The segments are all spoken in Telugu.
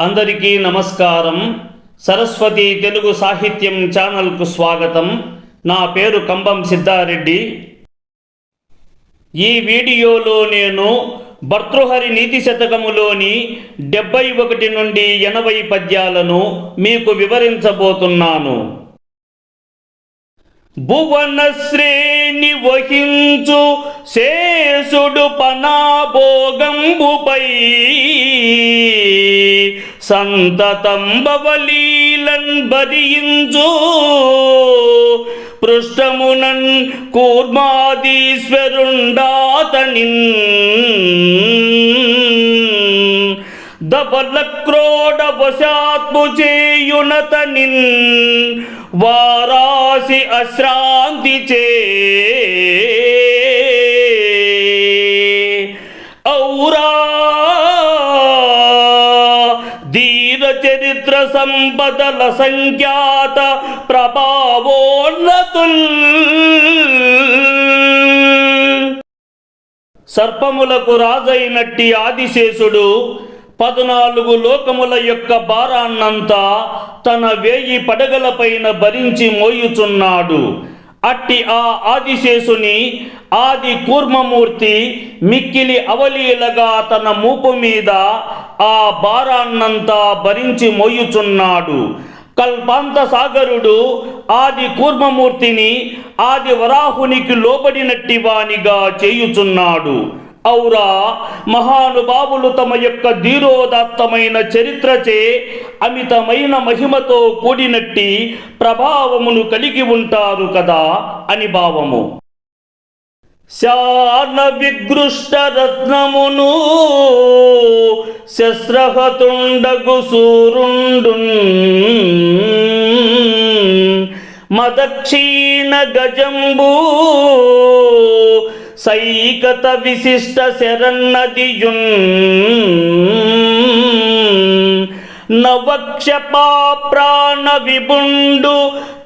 అందరికీ నమస్కారం. సరస్వతి తెలుగు సాహిత్యం ఛానల్కు స్వాగతం. నా పేరు కంబం సిద్ధారెడ్డి. ఈ వీడియోలో నేను భర్తృహరి నీతి శతకములోని డెబ్బై ఒకటి నుండి ఎనభై పద్యాలను మీకు వివరించబోతున్నాను. భువన శ్రేణి వహించు శేషుడు పనాభోగంబుపై. సంతతం బవలీలన్ భరించు పృష్ఠమునన్ కూర్మాదీశ్వరుండాతనిన్. ధవల క్రోడ వశాత్ము చేయునతనిన్ వారాసి అశ్రాంతి చే. ఔరా చరిత్ర సంపదల సంఖ్యాత ప్రభావోన్నతుల్. సర్పములకు రాజైనట్టి ఆదిశేషుడు పద్నాలుగు లోకముల యొక్క భారాన్నంతా తన వేయి పడగలపైన భరించి మోయుచున్నాడు. అట్టి ఆ ఆదిశేషుని ఆది కూర్మమూర్తి మిక్కిలి అవలీలగా తన మూపు మీద ఆ భారాన్నంతా భరించి మోయుచున్నాడు. కల్పాంత సాగరుడు ఆది కూర్మమూర్తిని ఆది వరాహునికి లోబడినట్టి వానిగా చేయుచున్నాడు. ఔరా మహానుభావులు తమ యొక్క ధీరోదాత్తమైన చరిత్రచే అమితమైన మహిమతో కూడినట్టి ప్రభావమును కలిగి ఉంటారు కదా అని భావము. శాన విగృష్ట రత్నమును శస్త్రహతుండగు సూరుండు మదక్షీణ గజంబూ సైకత విశిష్ట శరన్నదియున్ నవక్షపా ప్రాణ విబుండు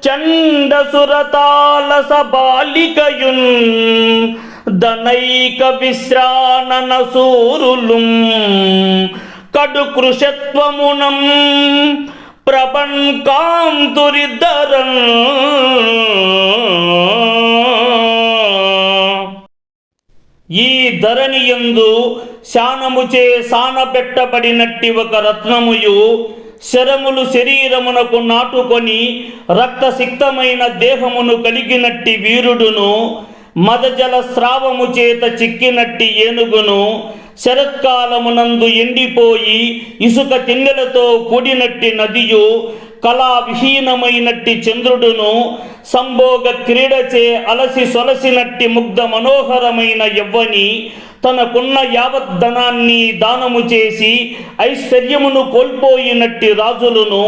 చండసురతాల సబాలికయున్ దనైక విశ్రానన సూరులు కడు కృషత్వమునం ప్రభన్ ఈ ధరణి యందు శానముచే సానబెట్టబడినట్టి ఒక రత్నముయు శరములు శరీరమునకు నాటుకొని రక్తసిక్తమైన దేహమును కలిగినట్టి వీరుడును మదజల స్రావము చేత చిక్కినట్టి ఏనుగును శరత్కాలమునందు ఎండిపోయి ఇసుక తిన్నెలతో కూడినట్టి నదియు కళా విహీనమైనట్టి చంద్రుడును సంభోగ క్రీడచే అలసి సొలసినట్టి ముగ్ధ మనోహరమైన యవ్వని తనకున్న యావద్ధనాన్ని దానము చేసి ఐశ్వర్యమును కోల్పోయినట్టి రాజులను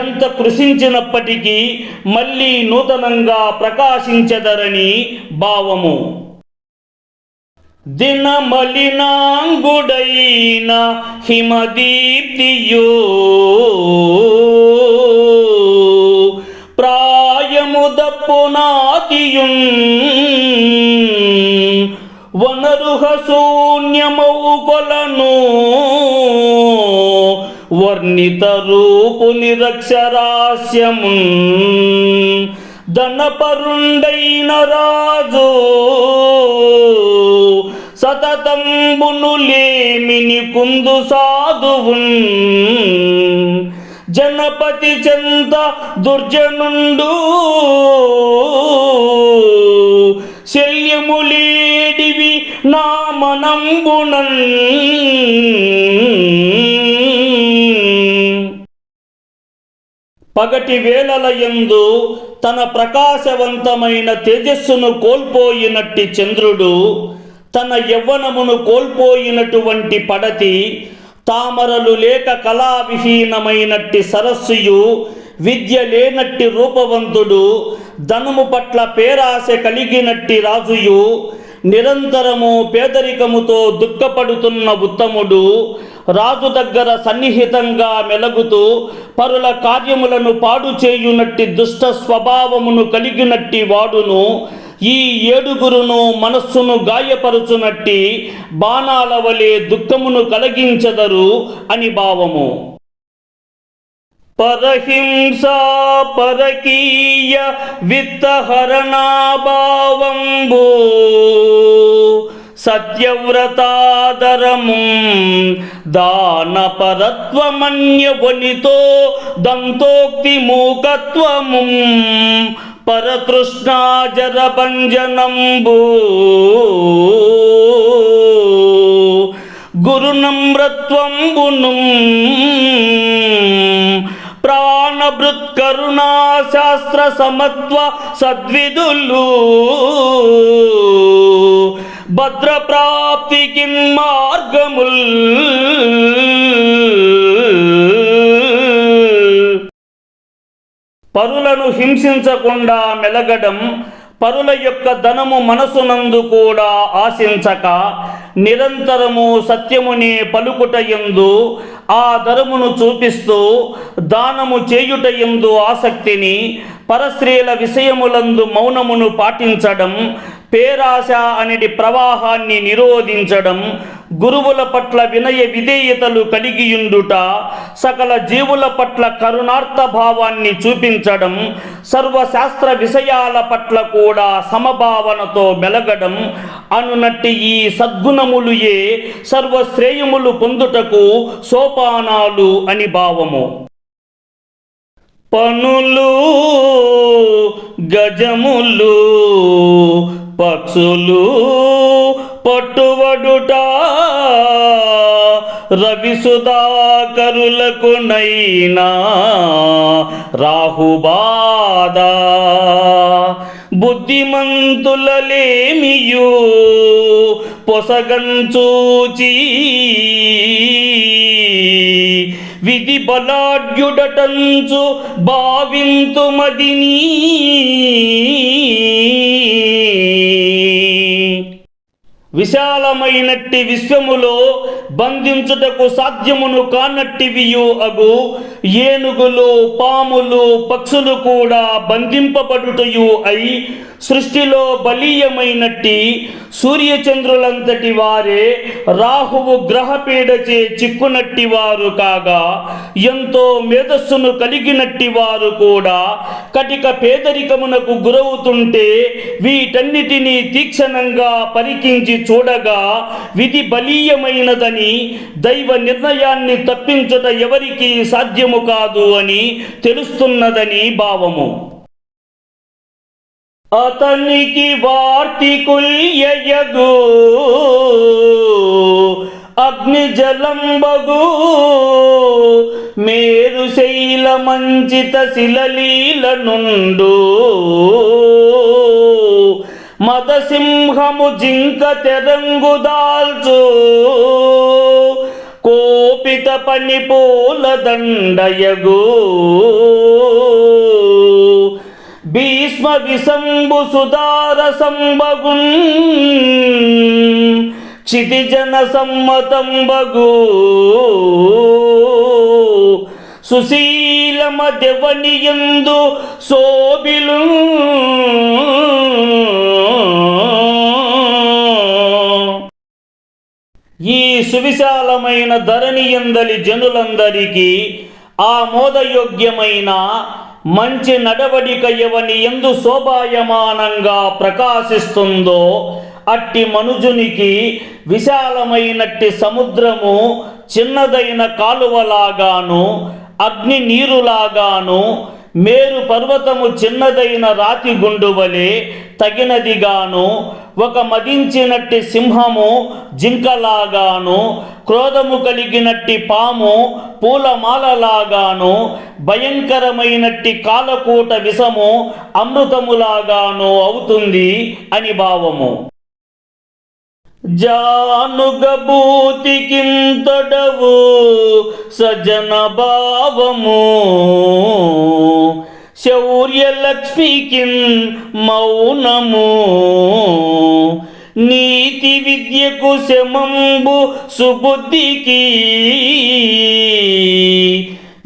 ఎంత కృషించినప్పటికీ మళ్ళీ నూతనంగా ప్రకాశించదరని భావము. దినమలినాంగుడైన హిమదీప్తియో ప్రాయముదప్పునాతియున్ వనరుహ శూన్యమౌ వర్ణిత రూపు నిరక్షరాస్యము ధనపరుండైన రాజు సతతంబునులేమిని కుందు సాధువున్ జనపతి చెంత దుర్జనుండు. శల్యములేడివి నా మనంబునన్ పగటి వేళల యందు తన ప్రకాశవంతమైన తేజస్సును కోల్పోయినట్టి చంద్రుడు తన యవ్వనమును కోల్పోయినటువంటి పడతి తామరలు లేక కళావిహీనమైనట్టి సరస్సుయు విద్య లేనట్టి రూపవంతుడు ధనము పట్ల పేరాశ కలిగినట్టి రాజుయు నిరంతరము పేదరికముతో దుఃఖపడుతున్న ఉత్తముడు రాజు దగ్గర సన్నిహితంగా మెలగుతూ పరుల కార్యములను పాడు చేయునట్టి దుష్ట స్వభావమును కలిగినట్టి వాడును. ఈ ఏడుగురును మనస్సును గాయపరుచునట్టి బాణాల వలె దుఃఖమును కలిగించదరు అని భావము. పరహింస పరకీయ విత్తహరణాభావంబు. సత్యవ్రతాదరము దానపరత్వమన్యవనితో దంతోక్తి మూకత్వము పరతృష్ణాజరభంజనంబు గురునమ్రత్వంబును. ప్రాణభృత్కరుణా శాస్త్ర సమత్వ సద్విదులు భద్రప్రాప్తికి మార్గముల్ పరులను హింసించకుండా మెలగడం పరుల యొక్క ధనము మనసునందు కూడా ఆశించక నిరంతరము సత్యముని పలుకుటయందు ఆ ధరమును చూపిస్తూ దానము చేయుట ఎందు ఆసక్తిని పరస్త్రీల విషయములందు మౌనమును పాటించడం పేరాశ అనేది ప్రవాహాన్ని నిరోధించడం గురువుల పట్ల వినయ విధేయతలు కలిగియుండుట సకల జీవుల పట్ల కరుణార్థ భావాన్ని చూపించడం సర్వశాస్త్ర విషయాల పట్ల కూడా సమభావనతో మెలగడం అనునట్టి ఈ సద్గుణములుయే సర్వశ్రేయములు పొందుటకు సోపానాలు అని భావము. పనులు గజములు పక్షులు పట్టువడుట రవిసుధాకరులకు నైనా రాహుబాధ. బుద్ధిమంతులలేమియు పొసగంచూచి. విధి బలాఢ్యుడటంచు భావింతు మదిని విశాలమైనట్టి విశ్వములో బంధించుటకు సాధ్యమును కానట్టివియు అగు. ఏనుగులు పాములు పక్షులు కూడా బంధింపబడుటయు అయి సృష్టిలో బలీయమైనట్టి సూర్యచంద్రులంతటి వారే రాహువు గ్రహపీడచే చిక్కునట్టి వారు కాగా ఎంతో మేధస్సును కలిగినట్టి వారు కూడా కటిక పేదరికమునకు గురవుతుంటే వీటన్నిటినీ తీక్షణంగా పరికించి చూడగా విధి బలీయమైనదని దైవ నిర్ణయాన్ని తప్పించుట ఎవరికీ సాధ్యము కాదు అని తెలుస్తున్నదని భావము. అతనికి వార్తికుల్యయగు అగ్ని జలంబగు మేరు శైల మంచిత శిలలీల నుండు. మదసింహము జింక తెరంగుదాల్చు. కోపిత పని పూల దండయగు. భీష్మ విసంబు సుధార సంబగున్ క్షితిజన సమ్మతంబగు. సుశీలమ దెవనియందు శోభిలు ఈ సువిశాలమైన ధరణి ఎందలి జనులందరికీ ఆమోదయోగ్యమైన మంచి నడవడిక ఎవని ఎందు శోభాయమానంగా ప్రకాశిస్తుందో అట్టి మనుజునికి విశాలమైనట్టి సముద్రము చిన్నదైన కాలువలాగాను అగ్ని నీరులాగాను మేరు పర్వతము చిన్నదైన రాతి గుండు వలె తగినదిగాను. ఒక మదించినట్టి సింహము జింకలాగాను. క్రోధము కలిగినట్టి పాము పూలమాలలాగాను. భయంకరమైనట్టి కాలకూట విషము అమృతములాగాను అవుతుంది అని భావము. జానుగభూతికింతడవు సజన భావము శౌర్యలక్ష్మికిన్ మౌనము. నీతి విద్యకు శమంబు సుబుద్ధికి.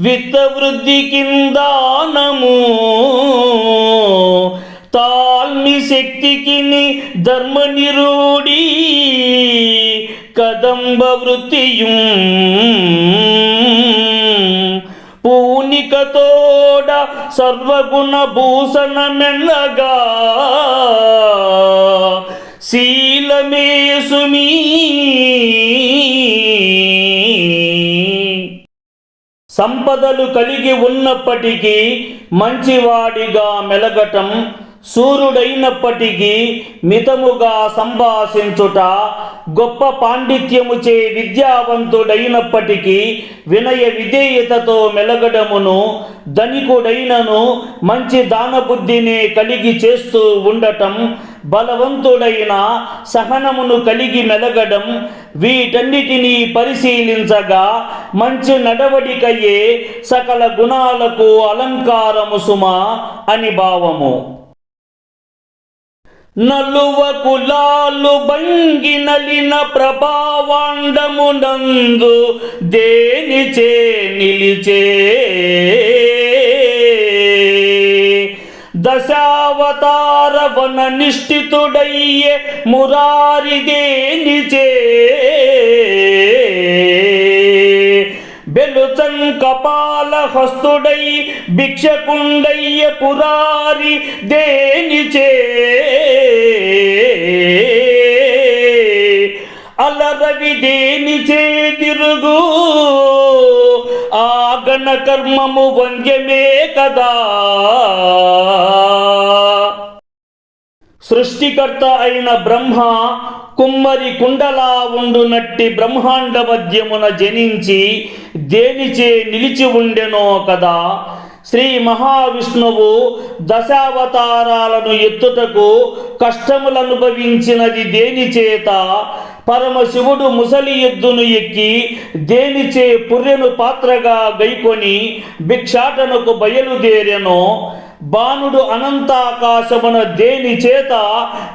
విత్తవృద్ధి దానము. తాల్మి శక్తికి ధర్మ నిరూఢి కదంబ వృత్తిயும் పూనిక తోడ సర్వగుణ భూషణ మెల్లగా శీలమేసుమీ సంపదలు కలిగి ఉన్నప్పటికీ మంచివాడిగా మెలగటం సూర్యుడైనప్పటికీ మితముగా సంభాషించుట గొప్ప పాండిత్యముచే విద్యావంతుడైనప్పటికీ వినయ విధేయతతో మెలగడమును ధనికుడైనను మంచి దానబుద్ధిని కలిగి చేస్తూ ఉండటం బలవంతుడైన సహనమును కలిగి మెలగడం వీటన్నిటినీ పరిశీలించగా మంచి నడవడికయే సకల గుణాలకు అలంకారము సుమా అని భావము. నలువ కులాలు బంగి నలిన ప్రభావాండమునందు దేనిచే నిలిచే? దశావతార వన నిష్ఠితుడయ్యే మురారి దేనిచే బెలుచన్ కపాల హస్తుడై భిక్షకుండయ్య పురారి దేనిచే అలరవి దేనిచే తిరుగు? ఆగణ కర్మము వంద్యమే కదా. సృష్టికర్త అయిన బ్రహ్మ కుమ్మరి కుండలా ఉండునట్టి బ్రహ్మాండ మధ్యమున జనించి దేనిచే నిలిచి ఉండెనో కదా. శ్రీ మహావిష్ణువు దశావతారాలను ఎత్తుటకు కష్టములనుభవించినది దేని చేత పరమశివుడు ముసలి ఎద్దును ఎక్కి దేనిచే పుర్రెను పాత్రగా గైకొని భిక్షాటనకు బయలుదేరెనో? బాణుడు అనంతాకాశమున దేని చేత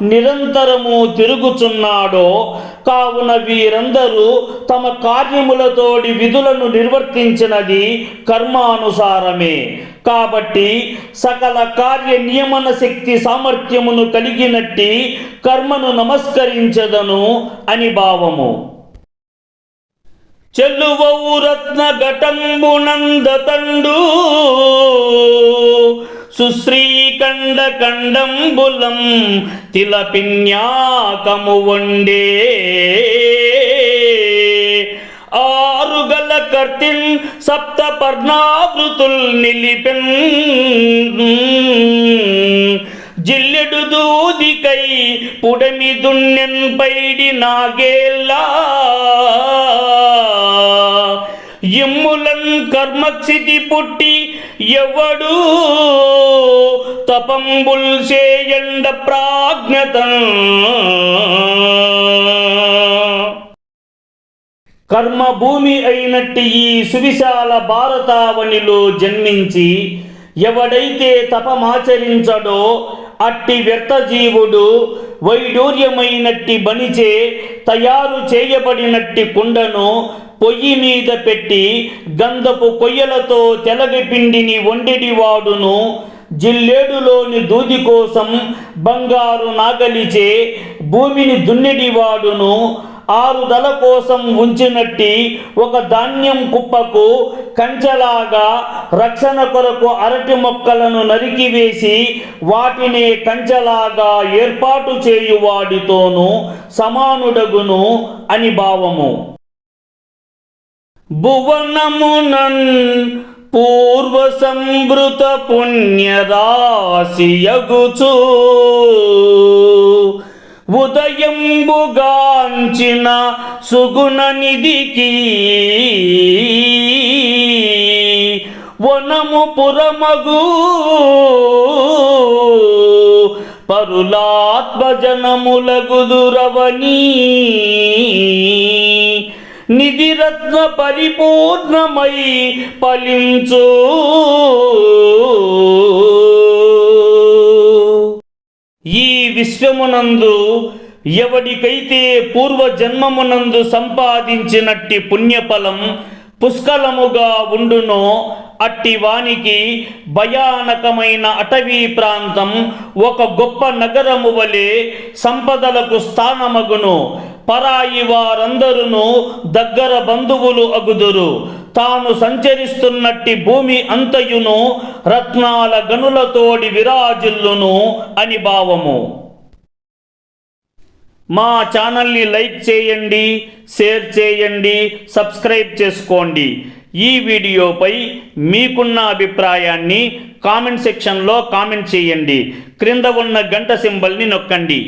నిరంతరము తిరుగుచున్నాడో కావున వీరందరూ తమ కార్యములతోడి విధులను నిర్వర్తించినది కర్మానుసారమే. కాబట్టి సకల కార్య నియమన శక్తి సామర్థ్యమును కలిగినట్టి కర్మను నమస్కరించదను అని భావము. చెల్లువవు రత్న ఘటంబునందతండు సుశ్రీకండ కండంబులం తిలపిన్యాకము వండే ఆరుగల కర్తిన్ సప్త పర్ణావృతుల్ నిలిపిన్. జిల్లెడు దూదికై పుడమి దున్నెన్ పైడి నాగేల్లా. ఎమ్ములన్ కర్మక్షితి పుట్టి ఎవడు తపంబుల్ చేయండ ప్రాజ్ఞత. కర్మభూమి అయినట్టి ఈ సువిశాల భారతావనిలో జన్మించి ఎవడైతే తపమాచరించడో అట్టి వ్యర్థజీవుడు వైడూర్యమైనట్టి బనిచే తయారు చేయబడినట్టి కుండను పొయ్యి మీద పెట్టి గంధపు కొయ్యలతో తెలగ పిండిని వండెడివాడును జిల్లేడులోని దూది కోసం బంగారు నాగలిచే భూమిని దున్నెడివాడును ఆరుదల కోసం ఉంచినట్టి ఒక ధాన్యం కుప్పకు కంచెలాగా రక్షణ కొరకు అరటి మొక్కలను నరికివేసి వాటిని కంచెలాగా ఏర్పాటు చేయువాడితోనూ సమానుడగును అని భావము. భువనమునన్ పూర్వ సంభృత పుణ్యరాశియగుచు ఉదయంబుగాంచిన సుగుణ నిధికి వనము పురమగు. పరులాత్మజనములగుదురవని. నిధిరత్న పరిపూర్ణమై ఫలించు. ఈ విశ్వమునందు ఎవడికైతే పూర్వ జన్మమునందు సంపాదించినట్టి పుణ్యఫలం పుష్కలముగా ఉండునో అట్టి వానికి భయానకమైన అటవీ ప్రాంతం ఒక గొప్ప నగరము వలె సంపదలకు స్థానమగును. పరాయి వారందరును దగ్గర బంధువులు అగుదురు. తాను సంచరిస్తున్నట్టి భూమి అంతయును రత్నాల గనులతోడి విరాజిల్లును అని భావము. మా ఛానల్ని లైక్ చేయండి షేర్ చేయండి సబ్స్క్రైబ్ చేసుకోండి. ఈ వీడియోపై మీకున్న అభిప్రాయాన్ని కామెంట్ సెక్షన్లో కామెంట్ చేయండి. క్రింద ఉన్న గంట సింబల్ని నొక్కండి.